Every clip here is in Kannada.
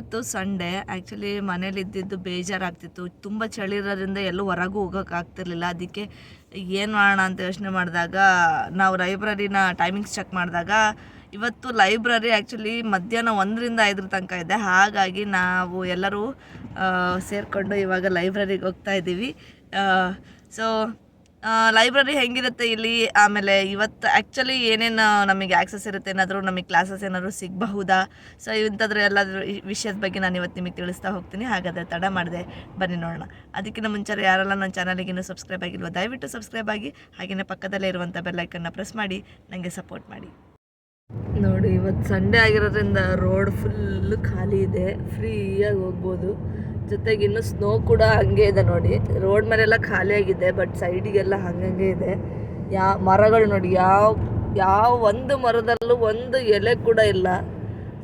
ಇವತ್ತು ಸಂಡೇ ಆ್ಯಕ್ಚುಲಿ ಮನೇಲಿ ಇದ್ದಿದ್ದು ಬೇಜಾರಾಗ್ತಿತ್ತು. ತುಂಬ ಚಳಿ ಇರೋದ್ರಿಂದ ಎಲ್ಲೂ ಹೊರಗೂ ಹೋಗೋಕ್ಕಾಗ್ತಿರ್ಲಿಲ್ಲ ಅದಕ್ಕೆ ಏನು ಮಾಡೋಣ ಅಂತ ಯೋಚನೆ ಮಾಡಿದಾಗ, ನಾವು ಲೈಬ್ರರಿನ ಟೈಮಿಂಗ್ಸ್ ಚೆಕ್ ಮಾಡಿದಾಗ, ಇವತ್ತು ಲೈಬ್ರರಿ ಆ್ಯಕ್ಚುಲಿ ಮಧ್ಯಾಹ್ನ ಒಂದರಿಂದ ಐದರ ತನಕ ಇದೆ. ಹಾಗಾಗಿ ನಾವು ಎಲ್ಲರೂ ಸೇರಿಕೊಂಡು ಇವಾಗ ಲೈಬ್ರರಿಗೆ ಹೋಗ್ತಾ ಇದ್ದೀವಿ. ಸೊ ಲೈಬ್ರರಿ ಹೆಂಗಿರುತ್ತೆ ಇಲ್ಲಿ? ಆಮೇಲೆ ಇವತ್ತು ಆ್ಯಕ್ಚುಲಿ ಏನೇನು ನಮಗೆ ಆ್ಯಕ್ಸಸ್ ಇರುತ್ತೆ? ಏನಾದರೂ ನಮಗೆ ಕ್ಲಾಸಸ್ ಏನಾದರೂ ಸಿಗಬಹುದಾ? ಸೊ ಇಂಥದ್ರ ಎಲ್ಲಾದರೂ ವಿಷಯದ ಬಗ್ಗೆ ನಾನು ಇವತ್ತು ನಿಮಗೆ ತಿಳಿಸ್ತಾ ಹೋಗ್ತೀನಿ. ಹಾಗಾದರೆ ತಡ ಮಾಡಿದೆ. ಬನ್ನಿ ನೋಡೋಣ. ಅದಕ್ಕಿಂತ ಮುಂಚೆ ಯಾರೆಲ್ಲ ನನ್ನ ಚಾನಲಿಗೆ ಇನ್ನೂ ಸಬ್ಸ್ಕ್ರೈಬ್ ಆಗಿಲ್ವೋ, ದಯವಿಟ್ಟು ಸಬ್ಸ್ಕ್ರೈಬ್ ಆಗಿ. ಹಾಗೆಯೇ ಪಕ್ಕದಲ್ಲೇ ಇರುವಂಥ ಬೆಲ್ಲೈಕನ್ನ ಪ್ರೆಸ್ ಮಾಡಿ. ನನಗೆ ಸಪೋರ್ಟ್ ಮಾಡಿ. ನೋಡಿ ಇವತ್ತು ಸಂಡೇ ಆಗಿರೋದ್ರಿಂದ ರೋಡ್ ಫುಲ್ಲು ಖಾಲಿ ಇದೆ. ಫ್ರೀಯಾಗಿ ಹೋಗ್ಬೋದು. ಜೊತೆಗೆ ಇನ್ನು ಸ್ನೋ ಕೂಡ ಹಂಗೆ ಇದೆ ನೋಡಿ. ರೋಡ್ ಮೇಲೆಲ್ಲ ಖಾಲಿಯಾಗಿದೆ ಬಟ್ ಸೈಡಿಗೆಲ್ಲ ಹಂಗಂಗೆ ಇದೆ. ಯಾವ ಮರಗಳು ನೋಡಿ, ಯಾವ ಯಾವ ಒಂದು ಮರದಲ್ಲೂ ಒಂದು ಎಲೆ ಕೂಡ ಇಲ್ಲ.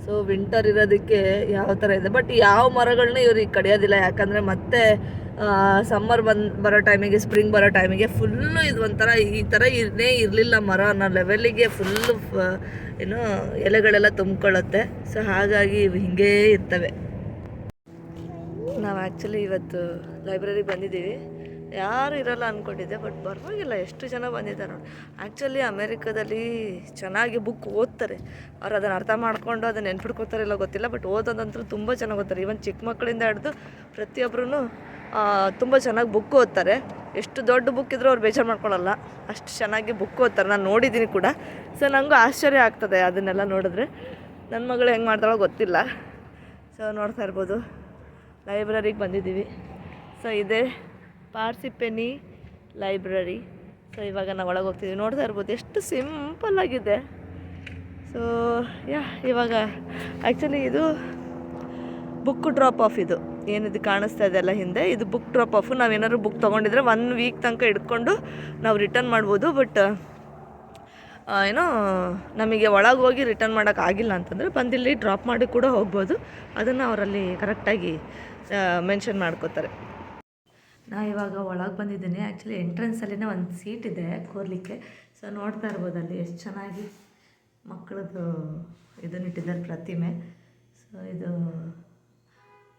ಸೊ ವಿಂಟರ್ ಇರೋದಕ್ಕೆ ಯಾವ ಥರ ಇದೆ. ಬಟ್ ಯಾವ ಮರಗಳನ್ನ ಇವ್ರಿಗೆ ಕಡಿಯೋದಿಲ್ಲ. ಯಾಕಂದರೆ ಮತ್ತೆ ಸಮ್ಮರ್ ಬಂದು, ಬರೋ ಟೈಮಿಗೆ ಸ್ಪ್ರಿಂಗ್ ಬರೋ ಟೈಮಿಗೆ ಫುಲ್ಲು ಇದು ಒಂಥರ ಈ ಥರ ಇರನೇ ಇರಲಿಲ್ಲ ಮರ ಅನ್ನೋ ಲೆವೆಲ್ಲಿಗೆ ಫುಲ್ಲು ಏನು ಎಲೆಗಳೆಲ್ಲ ತುಂಬ್ಕೊಳ್ಳುತ್ತೆ. ಸೊ ಹಾಗಾಗಿ ಇವು ಹಿಂಗೇ ಇರ್ತವೆ. ನಾವು ಆ್ಯಕ್ಚುಲಿ ಇವತ್ತು ಲೈಬ್ರರಿ ಬಂದಿದ್ದೀವಿ. ಯಾರು ಇರಲ್ಲ ಅಂದ್ಕೊಂಡಿದ್ದೆ ಬಟ್ ಪರವಾಗಿಲ್ಲ, ಎಷ್ಟು ಜನ ಬಂದಿದ್ದಾರೆ ನೋಡಿ. ಆ್ಯಕ್ಚುಲಿ ಅಮೇರಿಕಾದಲ್ಲಿ ಚೆನ್ನಾಗಿ ಬುಕ್ ಓದ್ತಾರೆ. ಅವ್ರು ಅದನ್ನು ಅರ್ಥ ಮಾಡಿಕೊಂಡು ಅದನ್ನು ನೆನ್ಪಿಡ್ಕೋತಾರೆ ಇಲ್ಲ ಗೊತ್ತಿಲ್ಲ ಬಟ್ ಓದೋದಂತೂ ತುಂಬ ಚೆನ್ನಾಗಿ ಓದ್ತಾರೆ. ಈವನ್ ಚಿಕ್ಕ ಮಕ್ಕಳಿಂದ ಹಿಡಿದು ಪ್ರತಿಯೊಬ್ಬರೂ ತುಂಬ ಚೆನ್ನಾಗಿ ಬುಕ್ ಓದ್ತಾರೆ. ಎಷ್ಟು ದೊಡ್ಡ ಬುಕ್ ಇದ್ರೂ ಅವ್ರು ಬೇಜಾರು ಮಾಡ್ಕೊಳ್ಳಲ್ಲ ಅಷ್ಟು ಚೆನ್ನಾಗಿ ಬುಕ್ ಓದ್ತಾರೆ. ನಾನು ನೋಡಿದ್ದೀನಿ ಕೂಡ. ಸೊ ನನಗೂ ಆಶ್ಚರ್ಯ ಆಗ್ತದೆ ಅದನ್ನೆಲ್ಲ ನೋಡಿದ್ರೆ. ನನ್ನ ಮಗಳು ಹೆಂಗೆ ಮಾಡ್ತಾಳೋ ಗೊತ್ತಿಲ್ಲ. ಸೊ ನೋಡ್ತಾ ಇರ್ಬೋದು. ಲೈಬ್ರರಿಗೆ ಬಂದಿದ್ದೀವಿ. ಸೊ ಇದೇ ಪಾರ್ಸಿಪೆನಿ ಲೈಬ್ರರಿ ಸೊ ಇವಾಗ ನಾವು ಒಳಗೆ ಹೋಗ್ತಿದ್ದೀವಿ. ನೋಡ್ತಾ ಇರ್ಬೋದು, ಎಷ್ಟು ಸಿಂಪಲ್ ಆಗಿದೆ. ಸೊ ಯಾ, ಇವಾಗ ಆ್ಯಕ್ಚುಲಿ ಇದು ಬುಕ್ ಡ್ರಾಪ್ ಆಫ್ ಇದು. ಏನಿದು ಕಾಣಿಸ್ತಾ ಇದೆ ಅಲ್ಲ ಹಿಂದೆ? ಇದು ಬುಕ್ ಡ್ರಾಪ್ ಆಫು ನಾವೇನಾದ್ರು ಬುಕ್ ತೊಗೊಂಡಿದ್ರೆ ಒನ್ ವೀಕ್ ತನಕ ಇಟ್ಕೊಂಡು ನಾವು ರಿಟರ್ನ್ ಮಾಡ್ಬೋದು. ಬಟ್ ಏನೋ ನಮಗೆ ಒಳಗೆ ಹೋಗಿ ರಿಟರ್ನ್ ಮಾಡೋಕ್ಕಾಗಿಲ್ಲ ಅಂತಂದರೆ ಬಂದಿಲ್ಲಿ ಡ್ರಾಪ್ ಮಾಡಿ ಕೂಡ ಹೋಗ್ಬೋದು. ಅದನ್ನು ಅವರಲ್ಲಿ ಕರೆಕ್ಟಾಗಿ ಮೆನ್ಷನ್ ಮಾಡ್ಕೋತಾರೆ. ನಾ ಇವಾಗ ಒಳಗೆ ಬಂದಿದ್ದೀನಿ. ಆ್ಯಕ್ಚುಲಿ ಎಂಟ್ರೆನ್ಸಲ್ಲಿನೇ ಒಂದು ಸೀಟ್ ಇದೆ ಕೂರ್ಲಿಕ್ಕೆ. ಸೊ ನೋಡ್ತಾ ಇರ್ಬೋದು ಅಲ್ಲಿ ಎಷ್ಟು ಚೆನ್ನಾಗಿ ಮಕ್ಕಳದ್ದು ಇದನ್ನ ಇಟ್ಟಿದ್ದಾರೆ ಪ್ರತಿಮೆ. ಸೊ ಇದು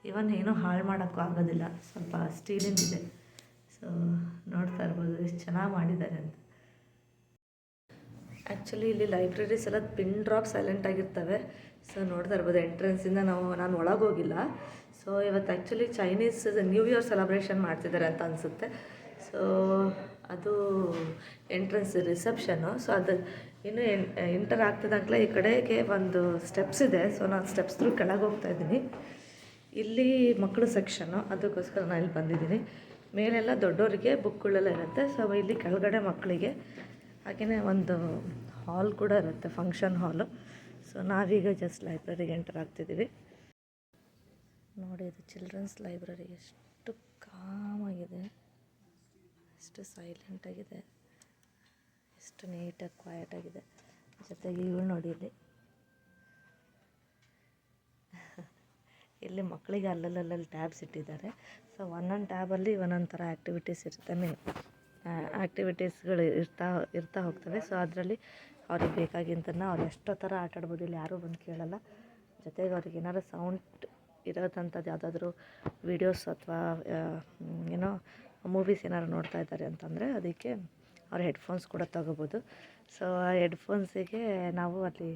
ಇವನ್ ಏನೂ ಹಾಳು ಮಾಡೋಕ್ಕೂ ಆಗೋದಿಲ್ಲ. ಸ್ವಲ್ಪ ಸ್ಟೀಲಿಂದಿದೆ ಸೊ ನೋಡ್ತಾ ಇರ್ಬೋದು ಎಷ್ಟು ಚೆನ್ನಾಗಿ ಮಾಡಿದ್ದಾರೆ ಅಂತ. ಆ್ಯಕ್ಚುಲಿ ಇಲ್ಲಿ ಲೈಬ್ರರೀಸ್ ಎಲ್ಲ ಪಿನ್ ಡ್ರಾಪ್ ಸೈಲೆಂಟ್ ಆಗಿರ್ತವೆ. ಸೊ ನೋಡ್ತಾ ಇರ್ಬೋದು ಎಂಟ್ರೆನ್ಸಿಂದ ನಾವು, ನಾನು ಒಳಗೆ ಹೋಗಿಲ್ಲ. ಸೊ ಇವತ್ತು actually Chinese new year celebration ಮಾಡ್ತಿದ್ದಾರೆ ಅಂತ ಅನಿಸುತ್ತೆ. ಸೊ ಅದು ಎಂಟ್ರೆನ್ಸ್ ರಿಸೆಪ್ಷನು ಸೊ ಅದು ಇನ್ನು ಎಂಟರ್ ಆಗ್ತಿದ್ದಾಗಲೇ ಈ ಕಡೆಗೆ ಒಂದು ಸ್ಟೆಪ್ಸ್ ಇದೆ. ಸೊ ನಾನು ಸ್ಟೆಪ್ಸ್ ತ್ರೂ ಕೆಳಗೆ ಹೋಗ್ತಾ ಇದ್ದೀನಿ. ಇಲ್ಲಿ ಮಕ್ಕಳು ಸೆಕ್ಷನ್ನು ಅದಕ್ಕೋಸ್ಕರ ನಾನು ಇಲ್ಲಿ ಬಂದಿದ್ದೀನಿ. ಮೇಲೆಲ್ಲ ದೊಡ್ಡವರಿಗೆ ಬುಕ್ಗಳೆಲ್ಲ ಇರುತ್ತೆ. ಸೊ ಇಲ್ಲಿ ಕೆಳಗಡೆ ಮಕ್ಕಳಿಗೆ ಹಾಗೆಯೇ ಒಂದು ಹಾಲ್ ಕೂಡ ಇರುತ್ತೆ ಫಂಕ್ಷನ್ ಹಾಲು ಸೊ ನಾವೀಗ ಜಸ್ಟ್ ಲೈಬ್ರರಿಗೆ ಎಂಟರ್ ಆಗ್ತಿದ್ದೀವಿ. ನೋಡಿ, ಇದು ಚಿಲ್ಡ್ರನ್ಸ್ ಲೈಬ್ರರಿ ಎಷ್ಟು ಕಾಮಾಗಿದೆ ಎಷ್ಟು ಸೈಲೆಂಟಾಗಿದೆ ಎಷ್ಟು ನೀಟಾಗಿ ಕ್ವಾಯಟಾಗಿದೆ ಜೊತೆಗೆ ಇವಳು ನೋಡಿ ಇಲ್ಲಿ. ಇಲ್ಲಿ ಮಕ್ಕಳಿಗೆ ಅಲ್ಲಲ್ಲಲ್ಲಿ ಟ್ಯಾಬ್ಸ್ ಇಟ್ಟಿದ್ದಾರೆ. ಸೊ ಒಂದೊಂದು ಟ್ಯಾಬಲ್ಲಿ ಒಂದೊಂದು ಥರ ಆ್ಯಕ್ಟಿವಿಟೀಸ್ ಇರ್ತಾನೆ ಆ್ಯಕ್ಟಿವಿಟೀಸ್ಗಳು ಇರ್ತಾ ಇರ್ತಾ ಹೋಗ್ತವೆ. ಸೊ ಅದರಲ್ಲಿ ಅವ್ರಿಗೆ ಬೇಕಾಗಿಂತನ ಅವ್ರು ಎಷ್ಟೋ ಥರ ಆಟಾಡ್ಬೋದು. ಇಲ್ಲಿ ಯಾರೂ ಬಂದು ಕೇಳಲ್ಲ. ಜೊತೆಗೆ ಅವ್ರಿಗೆ ಏನಾದ್ರು ಸೌಂಡ್ ಇರೋದಂಥದ್ದು ಯಾವುದಾದ್ರೂ ವೀಡಿಯೋಸ್ ಅಥವಾ ಏನೋ ಮೂವೀಸ್ ಏನಾದ್ರು ನೋಡ್ತಾ ಇದ್ದಾರೆ ಅಂತಂದರೆ ಅದಕ್ಕೆ ಅವ್ರು ಹೆಡ್ಫೋನ್ಸ್ ಕೂಡ ತೊಗೋಬೋದು. ಸೊ ಆ ಹೆಡ್ಫೋನ್ಸಿಗೆ ನಾವು ಅಲ್ಲಿ,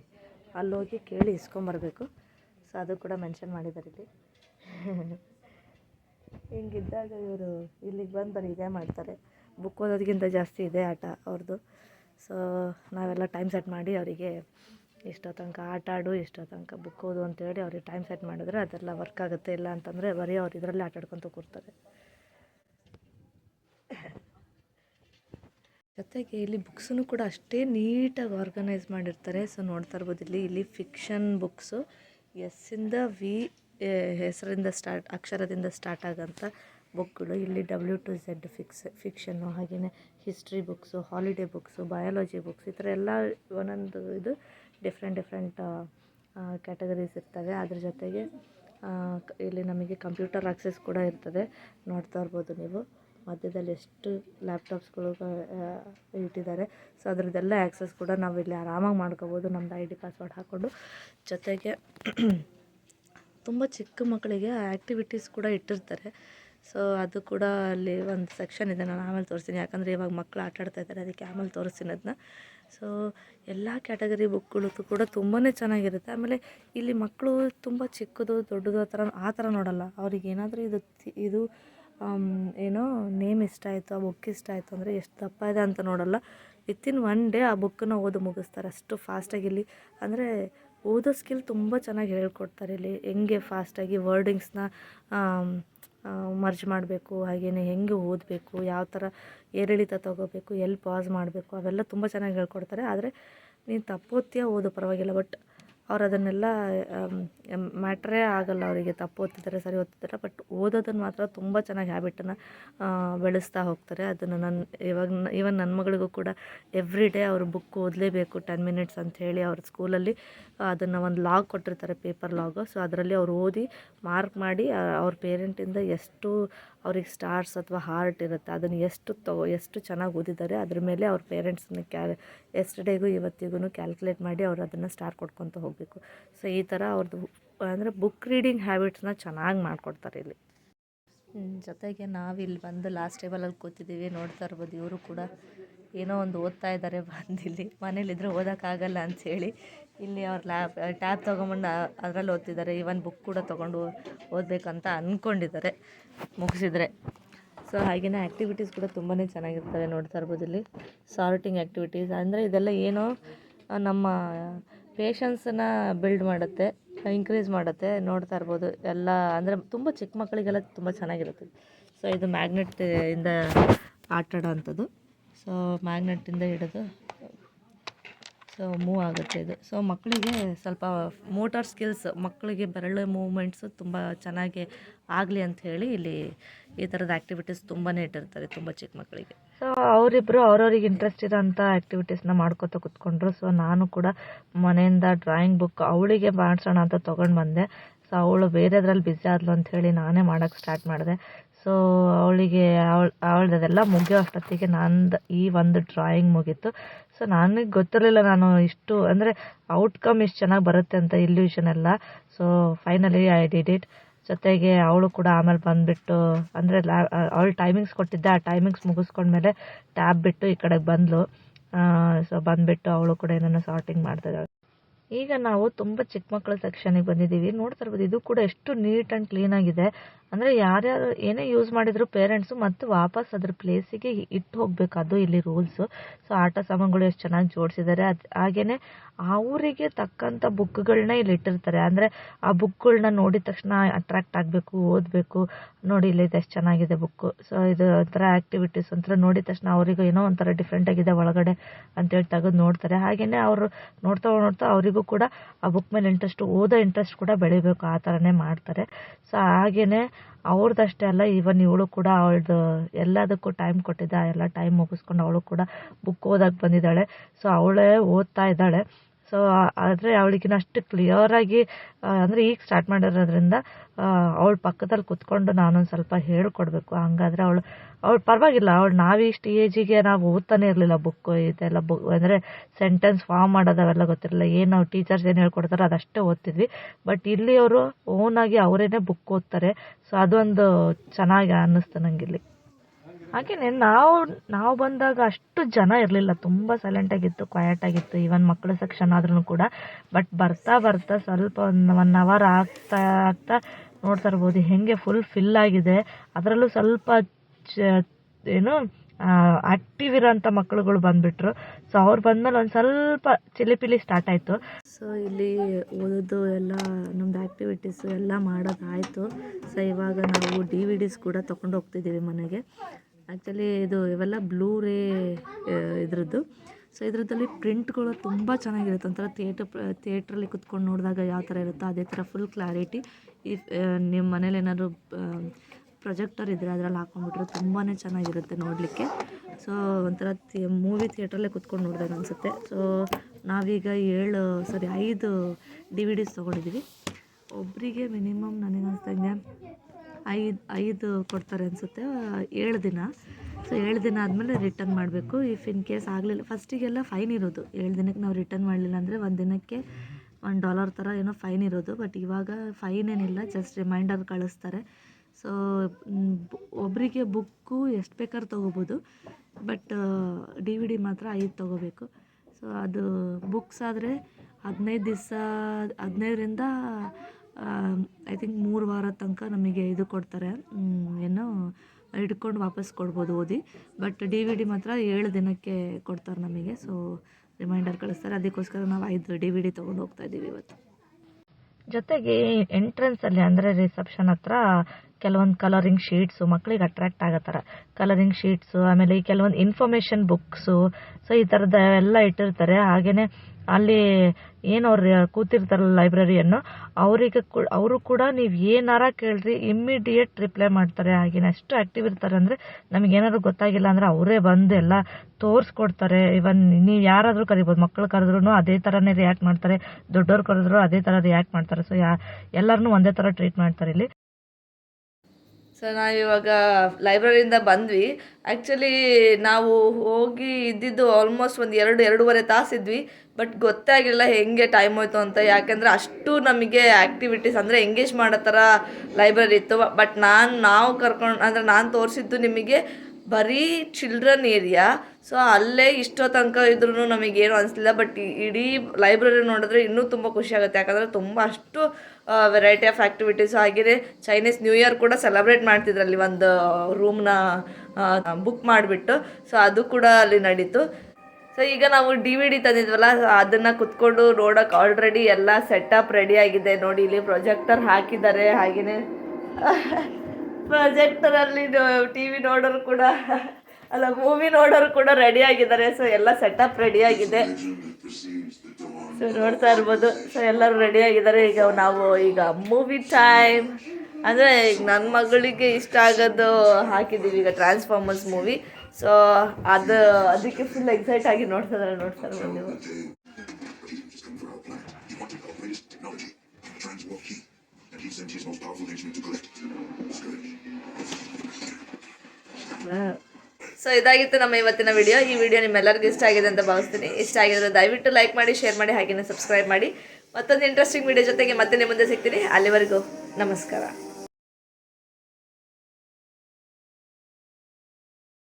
ಅಲ್ಲೋಗಿ ಕೇಳಿ ಇಸ್ಕೊಂಬರ್ಬೇಕು. ಸೊ ಅದು ಕೂಡ ಮೆನ್ಷನ್ ಮಾಡಿದ್ದಾರೆ ಇಲ್ಲಿ. ಹಿಂಗಿದ್ದಾಗ ಇವರು ಇಲ್ಲಿಗೆ ಬಂದು ಬರೀ ಇದೇ ಮಾಡ್ತಾರೆ. ಬುಕ್ ಓದೋದಕ್ಕಿಂತ ಜಾಸ್ತಿ ಇದೆ ಆಟ ಅವ್ರದ್ದು ಸೊ ನಾವೆಲ್ಲ ಟೈಮ್ ಸೆಟ್ ಮಾಡಿ ಅವರಿಗೆ ಇಷ್ಟೋ ತನಕ ಆಟ ಆಡು ಇಷ್ಟೋ ತನಕ ಬುಕ್ ಓದು ಅಂತೇಳಿ ಅವ್ರಿಗೆ ಟೈಮ್ ಸೆಟ್ ಮಾಡಿದ್ರೆ ಅದೆಲ್ಲ ವರ್ಕ್ ಆಗುತ್ತೆ ಇಲ್ಲ ಅಂತಂದರೆ ಬರೀ ಅವ್ರು ಇದರಲ್ಲೇ ಆಟ ಆಡ್ಕೊತ ಕೂರ್ತಾರೆ. ಜೊತೆಗೆ ಇಲ್ಲಿ ಬುಕ್ಸನ್ನು ಕೂಡ ಅಷ್ಟೇ ನೀಟಾಗಿ ಆರ್ಗನೈಸ್ ಮಾಡಿರ್ತಾರೆ. ಸೊ ನೋಡ್ತಾ ಇರ್ಬೋದು ಇಲ್ಲಿ ಇಲ್ಲಿ ಫಿಕ್ಷನ್ ಬುಕ್ಸು ಎಸ್ಸಿಂದ ವಿ ಹೆಸರಿಂದ ಸ್ಟಾರ್ಟ್ ಅಕ್ಷರದಿಂದ ಸ್ಟಾರ್ಟ್ ಆಗೋಂಥ ಬುಕ್ಗಳು ಇಲ್ಲಿ ಡಬ್ಲ್ಯೂ ಟು ಝೆಡ್ ಫಿಕ್ಸ್ ಫಿಕ್ಷನ್ನು ಹಾಗೆಯೇ history books holiday books biology books ಈ ಥರ ಎಲ್ಲ ಒಂದೊಂದು ಇದು ಡಿಫ್ರೆಂಟ್ ಡಿಫ್ರೆಂಟ್ ಕ್ಯಾಟಗರೀಸ್ ಇರ್ತವೆ. ಅದ್ರ ಜೊತೆಗೆ ಇಲ್ಲಿ ನಮಗೆ ಕಂಪ್ಯೂಟರ್ ಆಕ್ಸೆಸ್ ಕೂಡ ಇರ್ತದೆ. ನೋಡ್ತಾ ಇರ್ಬೋದು ನೀವು. ಮಧ್ಯದಲ್ಲಿ ಎಷ್ಟು ಲ್ಯಾಪ್ಟಾಪ್ಸ್ಗಳು ಇಟ್ಟಿದ್ದಾರೆ. ಸೊ ಅದರದ್ದೆಲ್ಲ ಆ್ಯಕ್ಸಸ್ ಕೂಡ ನಾವು ಇಲ್ಲಿ ಆರಾಮಾಗಿ ಮಾಡ್ಕೋಬೋದು. ನಮ್ದು ಐ ಡಿ ಪಾಸ್ವರ್ಡ್ ಹಾಕ್ಕೊಂಡು ಜೊತೆಗೆ, ತುಂಬ ಚಿಕ್ಕ ಮಕ್ಕಳಿಗೆ ಆ್ಯಕ್ಟಿವಿಟೀಸ್ ಕೂಡ ಇಟ್ಟಿರ್ತಾರೆ. ಸೊ ಅದು ಕೂಡ ಅಲ್ಲಿ ಒಂದು ಸೆಕ್ಷನ್ ಇದೆ. ನಾನು ಆಮೇಲೆ ತೋರಿಸ್ತೀನಿ. ಯಾಕಂದರೆ ಇವಾಗ ಮಕ್ಕಳು ಆಟ ಆಡ್ತಾ ಇದ್ದಾರೆ. ಅದಕ್ಕೆ ಆಮೇಲೆ ತೋರಿಸ್ತೀನಿ ಅದನ್ನ ಸೊ ಎಲ್ಲ ಕ್ಯಾಟಗರಿ ಬುಕ್ಗಳು ಕೂಡ ತುಂಬಾ ಚೆನ್ನಾಗಿರುತ್ತೆ. ಆಮೇಲೆ ಇಲ್ಲಿ ಮಕ್ಕಳು ತುಂಬ ಚಿಕ್ಕದು, ದೊಡ್ಡದು ಆ ಥರ ಆ ಥರ ನೋಡೋಲ್ಲ. ಅವ್ರಿಗೆ ಏನಾದರೂ ಇದು ಇದು ಏನೋ ನೇಮ್ ಇಷ್ಟ ಆಯಿತು, ಆ ಬುಕ್ ಇಷ್ಟ ಆಯಿತು ಅಂದರೆ ಎಷ್ಟು ದಪ್ಪ ಇದೆ ಅಂತ ನೋಡಲ್ಲ. ವಿತಿನ್ ಒನ್ ಡೇ ಆ ಬುಕ್ಕನ್ನು ಓದು ಮುಗಿಸ್ತಾರೆ. ಅಷ್ಟು ಫಾಸ್ಟಾಗಿ ಇಲ್ಲಿ, ಅಂದರೆ ಓದೋ ಸ್ಕಿಲ್ ತುಂಬ ಚೆನ್ನಾಗಿ ಹೇಳ್ಕೊಡ್ತಾರೆ ಇಲ್ಲಿ. ಹೆಂಗೆ ಫಾಸ್ಟಾಗಿ ವರ್ಡಿಂಗ್ಸ್ನ ಮರ್ಜ್ ಮಾಡಬೇಕು ಹಾಗೆಯೇ ಹೆಂಗೆ ಓದಬೇಕು, ಯಾವ ಥರ ಏರಿಳಿತ ತಗೋಬೇಕು, ಎಲ್ಲಿ ಪಾಸ್ ಮಾಡಬೇಕು, ಅವೆಲ್ಲ ತುಂಬ ಚೆನ್ನಾಗಿ ಹೇಳ್ಕೊಡ್ತಾರೆ. ಆದರೆ ನೀನು ತಪ್ಪೋತ್ಯ ಓದು ಪರವಾಗಿಲ್ಲ ಬಟ್ ಅವ್ರು ಅದನ್ನೆಲ್ಲ ಮ್ಯಾಟ್ರೇ ಆಗಲ್ಲ ಅವರಿಗೆ ತಪ್ಪು ಓದ್ತಿದ್ದಾರೆ, ಸರಿ ಓದ್ತಿದ್ದಾರೆ, ಬಟ್ ಓದೋದನ್ನು ಮಾತ್ರ ತುಂಬ ಚೆನ್ನಾಗಿ ಹ್ಯಾಬಿಟನ್ನು ಬೆಳೆಸ್ತಾ ಹೋಗ್ತಾರೆ. ಅದನ್ನು ನನ್ನ ಇವಾಗ ಈವನ್ ನನ್ನ ಮಗಳಿಗೂ ಕೂಡ ಎವ್ರಿ ಡೇ ಅವರು ಬುಕ್ ಓದಲೇಬೇಕು ಟೆನ್ ಮಿನಿಟ್ಸ್ ಅಂತ ಹೇಳಿ ಅವ್ರ ಸ್ಕೂಲಲ್ಲಿ ಅದನ್ನು ಒಂದು ಲಾಗ್ ಕೊಟ್ಟಿರ್ತಾರೆ ಪೇಪರ್ ಲಾಗು ಸೊ ಅದರಲ್ಲಿ ಅವ್ರು ಓದಿ ಮಾರ್ಕ್ ಮಾಡಿ ಅವ್ರ ಪೇರೆಂಟಿಂದ ಎಷ್ಟು ಅವ್ರಿಗೆ ಸ್ಟಾರ್ಸ್ ಅಥವಾ ಹಾರ್ಟ್ ಇರುತ್ತೆ, ಅದನ್ನು ಎಷ್ಟು ತಗೋ ಎಷ್ಟು ಚೆನ್ನಾಗಿ ಓದಿದ್ದಾರೆ, ಅದ್ರ ಮೇಲೆ ಅವ್ರ ಪೇರೆಂಟ್ಸನ್ನ ಕ್ಯಾ ಎಸ್ಟರ್ಡೇಗೂ ಇವತ್ತಿಗೂ ಕ್ಯಾಲ್ಕುಲೇಟ್ ಮಾಡಿ ಅವ್ರು ಅದನ್ನು ಸ್ಟಾರ್ ಕೊಡ್ಕೊತ ಹೋಗಬೇಕು. ಸೊ ಈ ಥರ ಅವ್ರದ್ದು ಅಂದರೆ ಬುಕ್ ರೀಡಿಂಗ್ ಹ್ಯಾಬಿಟ್ಸ್ನ ಚೆನ್ನಾಗಿ ಮಾಡಿಕೊಡ್ತಾರೆ ಇಲ್ಲಿ. ಜೊತೆಗೆ ನಾವಿಲ್ಲಿ ಬಂದು ಲಾಸ್ಟ್ ಟೇಬಲಲ್ಲಿ ಕೂತಿದ್ದೀವಿ ನೋಡ್ತಾ ಇರ್ಬೋದು ಇವರು ಕೂಡ ಏನೋ ಒಂದು ಓದ್ತಾ ಇದ್ದಾರೆ ಬಂದಿಲ್ಲಿ ಮನೇಲಿದ್ದರೆ ಓದೋಕ್ಕಾಗಲ್ಲ ಅಂಥೇಳಿ ಇಲ್ಲಿ ಅವ್ರು ಲ್ಯಾಬ್ ಟ್ಯಾಬ್ ತೊಗೊಂಬಂದು ಅದರಲ್ಲಿ ಓದ್ತಿದ್ದಾರೆ. ಈವನ್ ಬುಕ್ ಕೂಡ ತೊಗೊಂಡು ಓದಬೇಕಂತ ಅಂದ್ಕೊಂಡಿದ್ದಾರೆ ಮುಗಿಸಿದ್ರೆ. ಸೊ ಹಾಗೆಯೇ ಆ್ಯಕ್ಟಿವಿಟೀಸ್ ಕೂಡ ತುಂಬಾ ಚೆನ್ನಾಗಿರ್ತವೆ ನೋಡ್ತಾ ಇರ್ಬೋದು ಇಲ್ಲಿ ಸಾರ್ಟಿಂಗ್ ಆ್ಯಕ್ಟಿವಿಟೀಸ್ ಅಂದರೆ ಇದೆಲ್ಲ ಏನೋ ನಮ್ಮ ಪೇಷನ್ಸನ್ನ ಬಿಲ್ಡ್ ಮಾಡುತ್ತೆ ಇನ್ಕ್ರೀಸ್ ಮಾಡುತ್ತೆ ನೋಡ್ತಾ ಇರ್ಬೋದು ಎಲ್ಲ, ಅಂದರೆ ತುಂಬ ಚಿಕ್ಕ ಮಕ್ಕಳಿಗೆಲ್ಲ ತುಂಬ ಚೆನ್ನಾಗಿರುತ್ತೆ. ಸೊ ಇದು ಮ್ಯಾಗ್ನೆಟ್ ಇಂದ ಆಟ ಆಡೋ ಅಂಥದ್ದು ಸೊ ಮ್ಯಾಗ್ನೆಟಿಂದ ಹಿಡಿದು ಸೊ ಮೂವ್ ಆಗುತ್ತೆ ಇದು. ಸೊ ಮಕ್ಕಳಿಗೆ ಸ್ವಲ್ಪ ಮೋಟಾರ್ ಸ್ಕಿಲ್ಸ್ ಮಕ್ಕಳಿಗೆ ಬೆರಳು ಮೂವ್ಮೆಂಟ್ಸು ತುಂಬ ಚೆನ್ನಾಗಿ ಆಗಲಿ ಅಂತ ಹೇಳಿ ಇಲ್ಲಿ ಈ ಥರದ ಆ್ಯಕ್ಟಿವಿಟೀಸ್ ತುಂಬಾ ಇಟ್ಟಿರ್ತಾರೆ ತುಂಬ ಚಿಕ್ಕ ಮಕ್ಕಳಿಗೆ. ಸೊ ಅವರಿಬ್ಬರು ಅವ್ರವ್ರಿಗೆ ಇಂಟ್ರೆಸ್ಟ್ ಇರೋಂಥ ಆ್ಯಕ್ಟಿವಿಟೀಸ್ನ ಮಾಡ್ಕೋತ ಕೂತ್ಕೊಂಡ್ರು. ಸೊ ನಾನು ಕೂಡ ಮನೆಯಿಂದ ಡ್ರಾಯಿಂಗ್ ಬುಕ್ ಅವಳಿಗೆ ಮಾಡಿಸೋಣ ಅಂತ ತೊಗೊಂಡು ಬಂದೆ. ಸೊ ಅವಳು ಬೇರೆದ್ರಲ್ಲಿ ಬ್ಯುಸಿ ಆದ್ಲು ಅಂತ ಹೇಳಿ ನಾನೇ ಮಾಡೋಕ್ಕೆ ಸ್ಟಾರ್ಟ್ ಮಾಡಿದೆ. ಸೊ ಅವಳಿಗೆ ಅವಳು ಅವಳದೆಲ್ಲ ಮುಗಿಯೋ ಅಷ್ಟೊತ್ತಿಗೆ ನಂದು ಈ ಒಂದು ಡ್ರಾಯಿಂಗ್ ಮುಗೀತು. ಸೊ ನನಗೆ ಗೊತ್ತಿರಲಿಲ್ಲ ನಾನು ಇಷ್ಟು, ಅಂದರೆ ಔಟ್ಕಮ್ ಇಷ್ಟು ಚೆನ್ನಾಗಿ ಬರುತ್ತೆ ಅಂತ ಇಲ್ಯೂಷನ್ ಎಲ್ಲ. So finally I did it ಜೊತೆಗೆ ಅವಳು ಕೂಡ ಆಮೇಲೆ ಬಂದುಬಿಟ್ಟು, ಅಂದರೆ ಅವಳು ಟೈಮಿಂಗ್ಸ್ ಕೊಟ್ಟಿದ್ದೆ, ಆ ಟೈಮಿಂಗ್ಸ್ ಮುಗಿಸ್ಕೊಂಡ್ಮೇಲೆ ಟ್ಯಾಬ್ ಬಿಟ್ಟು ಈ ಕಡೆಗೆ ಬಂದಳು ಸೊ ಬಂದುಬಿಟ್ಟು ಅವಳು ಕೂಡ ಏನನ್ನ ಸಾರ್ಟಿಂಗ್ ಮಾಡ್ತಿದ್ದಾಳೆ. ಈಗ ನಾವು ತುಂಬ ಚಿಕ್ಕ ಮಕ್ಕಳ ಸೆಕ್ಷನಿಗೆ ಬಂದಿದ್ದೀವಿ. ನೋಡ್ತಾ ಇರ್ಬೋದು, ಇದು ಕೂಡ ಎಷ್ಟು ನೀಟ್ ಆ್ಯಂಡ್ ಕ್ಲೀನ್ ಆಗಿದೆ. ಯಾರು ಯಾರ್ಯಾರು ಏನೇ ಯೂಸ್ ಮಾಡಿದ್ರು ಪೇರೆಂಟ್ಸು ಮತ್ತೆ ವಾಪಸ್ ಅದ್ರ ಪ್ಲೇಸಿಗೆ ಇಟ್ಟು ಹೋಗಬೇಕು ಅದು ಇಲ್ಲಿ ರೂಲ್ಸು ಸೊ ಆಟ ಸಾಮಾನುಗಳು ಎಷ್ಟು ಚೆನ್ನಾಗಿ ಜೋಡಿಸಿದ್ದಾರೆ. ಅದು ಹಾಗೆಯೇ ಅವರಿಗೆ ತಕ್ಕಂಥ ಬುಕ್ಗಳನ್ನ ಇಲ್ಲಿ ಇಟ್ಟಿರ್ತಾರೆ. ಅಂದರೆ ಆ ಬುಕ್ಗಳನ್ನ ನೋಡಿದ ತಕ್ಷಣ ಅಟ್ರಾಕ್ಟ್ ಆಗಬೇಕು, ಓದಬೇಕು. ನೋಡಿ, ಇಲ್ಲಿ ಎಷ್ಟು ಚೆನ್ನಾಗಿದೆ ಬುಕ್ಕು ಸೊ ಇದು ಒಂಥರ ಆ್ಯಕ್ಟಿವಿಟೀಸ್ ಒಂಥರ ನೋಡಿದ ತಕ್ಷಣ ಅವರಿಗೂ ಏನೋ ಒಂಥರ ಡಿಫ್ರೆಂಟ್ ಆಗಿದೆ ಒಳಗಡೆ ಅಂತೇಳಿ ತೆಗೆದು ನೋಡ್ತಾರೆ. ಹಾಗೆಯೇ ಅವರು ನೋಡ್ತಾ ನೋಡ್ತಾ ಅವರಿಗೂ ಕೂಡ ಆ ಬುಕ್ ಮೇಲೆ ಇಂಟ್ರೆಸ್ಟ್ ಓದೋ ಇಂಟ್ರೆಸ್ಟ್ ಕೂಡ ಬೆಳಿಬೇಕು, ಆ ಥರನೇ ಮಾಡ್ತಾರೆ. ಸೊ ಹಾಗೆಯೇ ಅವ್ರದ್ದಷ್ಟೇ ಅಲ್ಲ ಈವನ್ ಇವಳು ಕೂಡ ಅವಳದು ಎಲ್ಲದಕ್ಕೂ ಟೈಮ್ ಕೊಟ್ಟಿದ್ದ, ಎಲ್ಲ ಟೈಮ್ ಮುಗಿಸ್ಕೊಂಡು ಅವಳು ಕೂಡ ಬುಕ್ ಓದಕ್ಕೆ ಬಂದಿದ್ದಾಳೆ. ಸೊ ಅವಳೇ ಓದ್ತಾ ಇದ್ದಾಳೆ. ಸೊ ಆದರೆ ಅವಳಿಗಿನ ಅಷ್ಟು ಕ್ಲಿಯರಾಗಿ ಅಂದರೆ ಈಗ ಸ್ಟಾರ್ಟ್ ಮಾಡಿರೋದ್ರಿಂದ ಅವಳ ಪಕ್ಕದಲ್ಲಿ ಕುತ್ಕೊಂಡು ನಾನೊಂದು ಸ್ವಲ್ಪ ಹೇಳ್ಕೊಡ್ಬೇಕು. ಹಂಗಾದ್ರೆ ಅವಳು ಅವಳು ಪರವಾಗಿಲ್ಲ, ಅವಳು ನಾವು ಇಷ್ಟು ಏಜಿಗೆ ನಾವು ಓದ್ತಾನೆ ಇರಲಿಲ್ಲ ಬುಕ್ಕು ಇದೆಲ್ಲ ಬುಕ್ ಅಂದರೆ ಸೆಂಟೆನ್ಸ್ ಫಾರ್ಮ್ ಮಾಡೋದು ಅವೆಲ್ಲ ಗೊತ್ತಿರಲಿಲ್ಲ. ಏನು ನಾವು ಟೀಚರ್ಸ್ ಏನು ಹೇಳ್ಕೊಡ್ತಾರೋ ಅದಷ್ಟೇ ಓದ್ತಿದ್ವಿ. ಬಟ್ ಇಲ್ಲಿ ಅವರು ಓನಾಗಿ ಅವರೇನೆ ಬುಕ್ ಓದ್ತಾರೆ. ಸೊ ಅದೊಂದು ಚೆನ್ನಾಗಿ ಅನ್ನಿಸ್ತು ನಂಗಿಲ್ಲಿ. ಹಾಗೆಯೇ ನಾವು ನಾವು ಬಂದಾಗ ಅಷ್ಟು ಜನ ಇರಲಿಲ್ಲ. ತುಂಬ ಸೈಲೆಂಟಾಗಿತ್ತು ಆಗಿತ್ತು ಈವನ್ ಮಕ್ಕಳ ಸೆಕ್ಷನ್ ಆದ್ರೂ ಕೂಡ. ಬಟ್ ಬರ್ತಾ ಬರ್ತಾ ಸ್ವಲ್ಪ ಒಂದು ಒನ್ ಅವರ್ ಆಗ್ತಾ ಆಗ್ತಾ ನೋಡ್ತಾ ಇರ್ಬೋದು. ಹೇಗೆ ಫುಲ್ ಫಿಲ್ ಆಗಿದೆ. ಅದರಲ್ಲೂ ಸ್ವಲ್ಪ ಏನು ಆಕ್ಟಿವ್ ಇರೋಂಥ ಮಕ್ಕಳುಗಳು ಬಂದುಬಿಟ್ರು. ಸೊ ಅವ್ರು ಬಂದಮೇಲೆ ಒಂದು ಸ್ವಲ್ಪ ಚಿಲಿಪಿಲಿ ಸ್ಟಾರ್ಟ್ ಆಯಿತು. ಸೊ ಇಲ್ಲಿ ಓದೋದು ಎಲ್ಲ ನಮ್ಮದು ಆ್ಯಕ್ಟಿವಿಟೀಸು ಎಲ್ಲ ಮಾಡೋದಾಯಿತು. ಸೊ ಇವಾಗ ನಾವು ಡಿ ವಿ ಡಿಸ್ ಕೂಡ ತೊಗೊಂಡು ಹೋಗ್ತಿದ್ದೀವಿ ಮನೆಗೆ. ಆ್ಯಕ್ಚುಲಿ ಇದು ಇವೆಲ್ಲ ಬ್ಲೂ ರೇ ಇದರದ್ದು. ಸೊ ಇದರದ್ದಲ್ಲಿ ಪ್ರಿಂಟ್ಗಳು ತುಂಬ ಚೆನ್ನಾಗಿರುತ್ತೆ. ಒಂಥರ ಥಿಯೇಟರ್ ಥಿಯೇಟ್ರಲ್ಲಿ ಕುತ್ಕೊಂಡು ನೋಡಿದಾಗ ಯಾವ ಥರ ಇರುತ್ತೋ ಅದೇ ಥರ ಫುಲ್ ಕ್ಲಾರಿಟಿ ಇಫ್ ನಿಮ್ಮ ಮನೇಲಿ ಏನಾದ್ರು ಪ್ರೊಜೆಕ್ಟರ್ ಇದ್ದರೆ ಅದರಲ್ಲಿ ಹಾಕೊಂಡ್ಬಿಟ್ರೆ ತುಂಬಾ ಚೆನ್ನಾಗಿರುತ್ತೆ ನೋಡಲಿಕ್ಕೆ. ಸೊ ಒಂಥರ ಮೂವಿ ಥಿಯೇಟ್ರಲ್ಲೇ ಕುತ್ಕೊಂಡು ನೋಡಿದಾಗ ಅನಿಸುತ್ತೆ. ಸೊ ನಾವೀಗ ಏಳು ಸಾರಿ ಐದು ಡಿ ವಿ ಡಿಸ್ ತೊಗೊಂಡಿದ್ದೀವಿ. ಒಬ್ಬರಿಗೆ ಮಿನಿಮಮ್ ನನಗೆ ಅನಿಸ್ದಂಗೆ ಐದು ಐದು ಕೊಡ್ತಾರೆ ಅನಿಸುತ್ತೆ, ಏಳು ದಿನ. ಸೊ ಏಳು ದಿನ ಆದಮೇಲೆ ರಿಟರ್ನ್ ಮಾಡಬೇಕು. ಇಫ್ ಇನ್ ಕೇಸ್ ಆಗಲಿಲ್ಲ ಫಸ್ಟಿಗೆಲ್ಲ ಫೈನ್ ಇರೋದು. ಏಳು ದಿನಕ್ಕೆ ನಾವು ರಿಟರ್ನ್ ಮಾಡಲಿಲ್ಲ ಅಂದರೆ ಒಂದು ದಿನಕ್ಕೆ ಒಂದು ಡಾಲರ್ ಥರ ಏನೋ ಫೈನ್ ಇರೋದು. ಬಟ್ ಇವಾಗ ಫೈನ್ ಏನಿಲ್ಲ ಜಸ್ಟ್ ರಿಮೈಂಡರ್ ಕಳಿಸ್ತಾರೆ. ಸೊ ಒಬ್ಬರಿಗೆ ಬುಕ್ಕು ಎಷ್ಟು ಬೇಕಾದ್ರೂ ತೊಗೋಬೋದು. ಬಟ್ ಡಿ ವಿ ಡಿ ಮಾತ್ರ ಐದು ತೊಗೋಬೇಕು. ಸೊ ಅದು ಬುಕ್ಸ್ ಆದರೆ ಹದಿನೈದು ದಿವಸ, ಹದಿನೈದರಿಂದ ಐ ಥಿಂಕ್ ಮೂರು ವಾರ ತನಕ ನಮಗೆ ಇದು ಕೊಡ್ತಾರೆ. ಏನು ಹಿಡ್ಕೊಂಡು ವಾಪಸ್ ಕೊಡ್ಬೋದು ಓದಿ. ಬಟ್ ಡಿ ವಿ ಡಿ ಮಾತ್ರ ಏಳು ದಿನಕ್ಕೆ ಕೊಡ್ತಾರೆ ನಮಗೆ. ಸೊ ರಿಮೈಂಡರ್ ಕಳಿಸ್ತಾರೆ. ಅದಕ್ಕೋಸ್ಕರ ನಾವು ಐದು ಡಿ ವಿ ಡಿ ತೊಗೊಂಡು ಹೋಗ್ತಾ ಇದ್ದೀವಿ ಇವತ್ತು. ಜೊತೆಗೆ ಎಂಟ್ರೆನ್ಸಲ್ಲಿ ಅಂದರೆ ರಿಸೆಪ್ಷನ್ ಹತ್ರ ಕೆಲವೊಂದು ಕಲರಿಂಗ್ ಶೀಟ್ಸು ಮಕ್ಕಳಿಗೆ ಅಟ್ರಾಕ್ಟ್ ಆಗೋ ಥರ ಕಲರಿಂಗ್ ಶೀಟ್ಸು ಆಮೇಲೆ ಈ ಕೆಲವೊಂದು ಇನ್ಫಾರ್ಮೇಶನ್ ಬುಕ್ಸು ಸೊ ಈ ಥರದ ಎಲ್ಲ ಇಟ್ಟಿರ್ತಾರೆ. ಹಾಗೆಯೇ ಅಲ್ಲಿ ಏನು ಅವ್ರು ಕೂತಿರ್ತಾರಲ್ಲ ಲೈಬ್ರರಿಯನ್ನು ಅವರಿಗೆ ಅವರು ಕೂಡ ನೀವು ಏನಾರ ಕೇಳ್ರಿ ಇಮ್ಮಿಡಿಯೇಟ್ ರಿಪ್ಲೈ ಮಾಡ್ತಾರೆ. ಹಾಗೇನೆ ಅಷ್ಟು ಆ್ಯಕ್ಟಿವ್ ಇರ್ತಾರೆ ಅಂದರೆ ನಮಗೆ ಏನಾದ್ರು ಗೊತ್ತಾಗಿಲ್ಲ ಅಂದರೆ ಅವರೇ ಬಂದು ಎಲ್ಲ ತೋರಿಸ್ಕೊಡ್ತಾರೆ. ಇವನ್ ನೀವು ಯಾರಾದರೂ ಕರಿಬೋದು ಮಕ್ಕಳು ಕರೆದ್ರೂ ಅದೇ ಥರನೇ ರಿಯಾಕ್ಟ್ ಮಾಡ್ತಾರೆ ದೊಡ್ಡವ್ರು ಕರೆದ್ರು ಅದೇ ಥರ ರಿಯಾಕ್ಟ್ ಮಾಡ್ತಾರೆ. ಸೊ ಯಾ ಎಲ್ಲರನ್ನೂ ಒಂದೇ ಥರ ಟ್ರೀಟ್ ಮಾಡ್ತಾರೆ ಇಲ್ಲಿ. ಸೊ ನಾವಿವಾಗ ಲೈಬ್ರರಿಯಿಂದ ಬಂದ್ವಿ. ಆ್ಯಕ್ಚುಲಿ ನಾವು ಹೋಗಿ ಇದ್ದಿದ್ದು ಆಲ್ಮೋಸ್ಟ್ ಒಂದು ಎರಡು, ಎರಡೂವರೆ ತಾಸು ಇದ್ವಿ. ಬಟ್ ಗೊತ್ತಾಗಿಲ್ಲ ಹೆಂಗೆ ಟೈಮ್ ಹೋಯ್ತು ಅಂತ. ಯಾಕೆಂದರೆ ಅಷ್ಟು ನಮಗೆ ಆ್ಯಕ್ಟಿವಿಟೀಸ್ ಅಂದರೆ ಎಂಗೇಜ್ ಮಾಡೋ ಥರ ಲೈಬ್ರರಿ ಇತ್ತು. ಬಟ್ ನಾನು, ನಾವು ಕರ್ಕೊಂಡು, ಅಂದರೆ ನಾನು ತೋರಿಸಿದ್ದು ನಿಮಗೆ ಬರೀ ಚಿಲ್ಡ್ರನ್ ಏರಿಯಾ ಸೊ ಅಲ್ಲೇ ಇಷ್ಟೋ ತನಕ ಇದ್ರೂ ನಮಗೇನು ಅನಿಸ್ಲಿಲ್ಲ ಬಟ್ ಇಡೀ ಲೈಬ್ರರಿ ನೋಡಿದ್ರೆ ಇನ್ನೂ ತುಂಬ ಖುಷಿ ಆಗುತ್ತೆ. ಯಾಕಂದರೆ ತುಂಬ ಅಷ್ಟು ವೆರೈಟಿ ಆಫ್ ಆ್ಯಕ್ಟಿವಿಟೀಸ್ ಹಾಗೆಯೇ ಚೈನೀಸ್ ನ್ಯೂ ಇಯರ್ ಕೂಡ ಸೆಲೆಬ್ರೇಟ್ ಮಾಡ್ತಿದ್ರಲ್ಲಿ ಒಂದು ರೂಮ್ನ ಬುಕ್ ಮಾಡಿಬಿಟ್ಟು. ಸೊ ಅದು ಕೂಡ ಅಲ್ಲಿ ನಡೀತು. ಸೊ ಈಗ ನಾವು ಡಿ ವಿ ಡಿ ತಂದಿದ್ವಲ್ಲ, ಅದನ್ನು ಕುತ್ಕೊಂಡು ನೋಡೋಕೆ ಆಲ್ರೆಡಿ ಎಲ್ಲ ಸೆಟಪ್ ರೆಡಿ ಆಗಿದೆ. ನೋಡಿ, ಇಲ್ಲಿ ಪ್ರೊಜೆಕ್ಟರ್ ಹಾಕಿದ್ದಾರೆ ಹಾಗೆಯೇ ಪ್ರೊಜೆಕ್ಟರಲ್ಲಿ ಟಿ ವಿ ನೋಡೋರು ಕೂಡ, ಅಲ್ಲ ಮೂವಿ ನೋಡೋರು ಕೂಡ ರೆಡಿ ಆಗಿದ್ದಾರೆ. ಸೊ ಎಲ್ಲ ಸೆಟಪ್ ರೆಡಿ ಆಗಿದೆ. ಸೊ ನೋಡ್ತಾ ಇರ್ಬೋದು. ಸೊ ಎಲ್ಲರೂ ರೆಡಿ ಆಗಿದ್ದಾರೆ. ಈಗ ನಾವು ಈಗ ಮೂವಿ ಟೈಮ್ ಅಂದರೆ ಈಗ ನನ್ನ ಮಗಳಿಗೆ ಇಷ್ಟ ಆಗೋದು ಹಾಕಿದ್ದೀವಿ ಈಗ ಟ್ರಾನ್ಸ್ಫಾರ್ಮರ್ಸ್ ಮೂವಿ ಸೊ ಅದು, ಅದಕ್ಕೆ ಫುಲ್ ಎಕ್ಸೈಟ್ ಆಗಿ ನೋಡ್ತಾ ಇದ್ದಾರೆ, ನೋಡ್ತಾ ಇರ್ಬೋದು ನೀವು. ಇದಾಗಿತ್ತು ನಮ್ಮ ಇವತ್ತಿನ ವಿಡಿಯೋ ಈ ವಿಡಿಯೋ ನಿಮ್ಮೆಲ್ಲರಿಗೂ ಇಷ್ಟ ಆಗಿದೆ ಅಂತ ಭಾವಿಸ್ತೀನಿ. ಇಷ್ಟ ಆಗಿದ್ರೆ ದಯವಿಟ್ಟು ಲೈಕ್ ಮಾಡಿ ಶೇರ್ ಮಾಡಿ ಹಾಗೆಯೇ ಸಬ್ಸ್ಕ್ರೈಬ್ ಮಾಡಿ. ಮತ್ತೊಂದು ಇಂಟ್ರೆಸ್ಟಿಂಗ್ ವಿಡಿಯೋ ಜೊತೆಗೆ ಮತ್ತೆ ನಿಮ್ಮ ಮುಂದೆ ಸಿಗ್ತೀನಿ. ಅಲ್ಲಿವರೆಗೂ ನಮಸ್ಕಾರ.